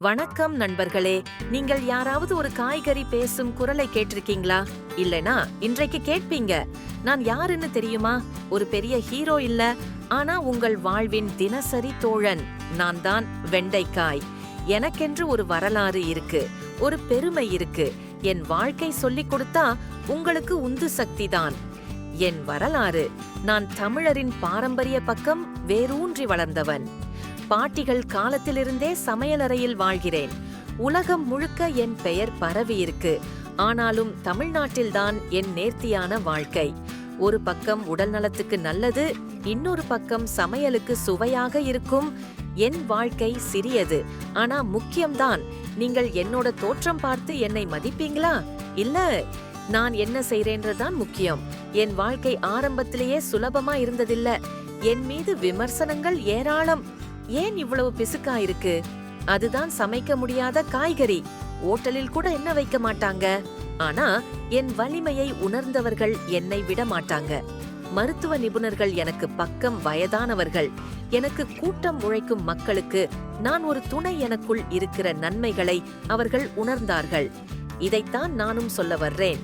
வணக்கம் நண்பர்களே நீங்கள் யாராவது ஒரு காய்கறி பேசும் குரலை கேட்டிருக்கீங்களா? இல்லனா இன்றைக்கு கேட்பீங்க. நான் யாருன்னு தெரியுமா? ஒரு பெரிய ஹீரோ இல்ல ஆனா உங்கள் வாழ்வின் தினசரி தோழன். நான் தான் வெண்டைக்காய். எனக்கென்று ஒரு வரலாறு இருக்கு ஒரு பெருமை இருக்கு. என் வாழ்க்கை சொல்லிக் கொடுத்தா உங்களுக்கு உந்து சக்தி தான். என் வரலாறு நான் தமிழரின் பாரம்பரிய பக்கம் வேரூன்றி வளர்ந்தவன். பாட்டிகள் காலத்திலிருந்தே சமையலறையில் வாழ்கிறேன். உலகம் முழுக்க என் பெயர் பரவி இருக்கு. ஆனாலும் தமிழ்நாட்டில்தான் என் நேர்த்தியான வாழ்க்கை. ஒரு பக்கம் உடல் நலத்துக்கு நல்லது இன்னொரு பக்கம் சமையலுக்கு சுவையாக இருக்கும். என் வாழ்க்கை சிறியது. ஆனா முக்கியம்தான் நீங்கள் என்னோட தோற்றம் பார்த்து என்னை மதிப்பீங்களா? இல்ல நான் என்ன செய்றேன்றதுதான் முக்கியம். என் வாழ்க்கை ஆரம்பத்திலேயே சுலபமா இருந்ததில்ல. என் மீது விமர்சனங்கள் ஏராளம். ஏன் இவ்வளவு பிசுக்கா இருக்கு? அதுதான் சமைக்க முடியாத காய்கறி. ஓட்டலில் கூட என்ன வைக்க மாட்டாங்க? ஆனா என் வலிமையை உணர்ந்தவர்கள் என்னை விட மாட்டாங்க. மருத்துவ நிபுணர்கள் எனக்கு பக்கம் வயதானவர்கள். எனக்கு கூட்டம் உழைக்கும் மக்களுக்கு நான் ஒரு துணை எனக்குள் இருக்கிற நன்மைகளை அவர்கள் உணர்ந்தார்கள். இதைத்தான் நானும் சொல்ல வர்றேன்.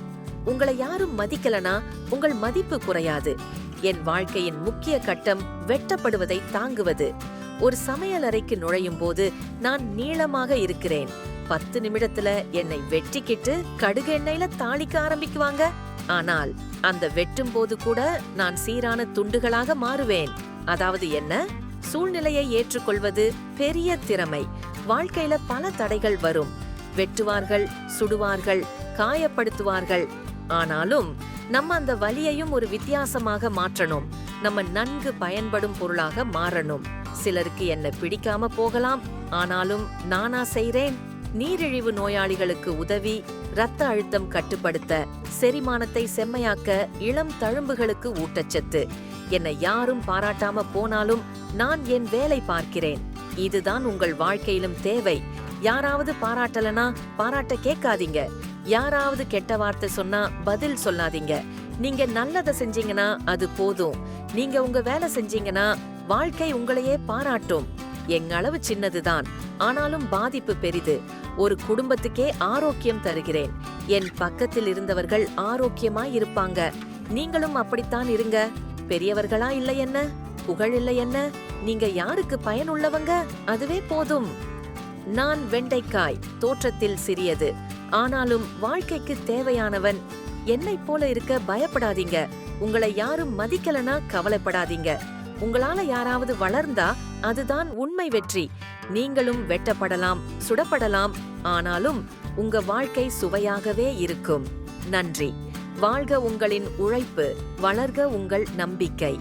உங்களை யாரும் மதிக்கலனா உங்கள் மதிப்பு குறையாது. என் வாழ்க்கையின் முக்கிய கட்டம் வெட்டப்படுவதை தாங்குவது. ஒரு சமையல் அறைக்கு நுழையும் போது நான் நீளமாக இருக்கிறேன். பத்து நிமிடத்துல என்னை வெட்டிக்கிட்டு கடுகு எண்ணெயில தாளிக்க ஆரம்பிக்குவாங்க. ஆனால் அந்த வெட்டும் போது கூட நான் சீரான துண்டுகளாக மாறுவேன். அதாவது என்ன? சூழ்நிலையை ஏற்றுக்கொள்வது பெரிய திறமை. வாழ்க்கையில பல தடைகள் வரும். வெட்டுவார்கள் சுடுவார்கள் காயப்படுத்துவார்கள். ஆனாலும் நம்ம அந்த வலியையும் ஒரு வித்தியாசமாக மாற்றணும். நம்ம நன்கு பயன்படும் பொருளாக மாறணும். சிலருக்கு என்ன பிடிக்காம போகலாம். ஆனாலும் நானா செய்றேன். நீரிழிவு நோயாளிகளுக்கு உதவி இரத்த அழுத்தம் கட்டுப்படுத்த செரிமானத்தை செம்மையாக்க இளம் தழும்புகளுக்கு ஊட்டச்சத்து. என்னை யாரும் பாராட்டாம போனாலும் நான் என் வேலை பார்க்கிறேன். இதுதான் உங்கள் வாழ்க்கையிலும் தேவை. யாராவது பாராட்டலனா பாராட்ட கேட்காதீங்க. யாராவது கெட்ட வார்த்தை சொன்னா பதில் சொல்லாதீங்க. நீங்க நல்லதை செஞ்சீங்கன்னா அது போதும். நீங்க உங்க வேலை செஞ்சீங்கன்னா வாழ்க்கை உங்களையே பாராட்டும். எங்க அளவு சின்னதுதான். ஆனாலும் பாதிப்பு பெரிது. ஒரு குடும்பத்துக்கே ஆரோக்கியம் தருகிறேன். என் பக்கத்தில் இருந்தவர்கள் ஆரோக்கியமாய் இருப்பாங்க. நீங்களும் அப்படித்தான் இருங்க. பெரியவர்களா இல்லை என்ன? புகழ் இல்லை என்ன? நீங்க யாருக்கு பயனுள்ளவங்க? அதுவே போதும். நான் வெண்டைக்காய் தோற்றத்தில் சிறியது. ஆனாலும் வாழ்க்கைக்கு தேவையானவன் என்னைப் போல இருக்க பயப்படாதீங்க. உங்களை யாரும் மதிக்கலனா கவலைப்படாதீங்க. உங்களால யாராவது வளர்ந்தா அதுதான் உண்மை வெற்றி. நீங்களும் வெட்டப்படலாம் சுடப்படலாம் ஆனாலும் உங்க வாழ்க்கை சுவையாகவே இருக்கும். நன்றி. வாழ்க உங்களின் உழைப்பு வளர்க உங்கள் நம்பிக்கை.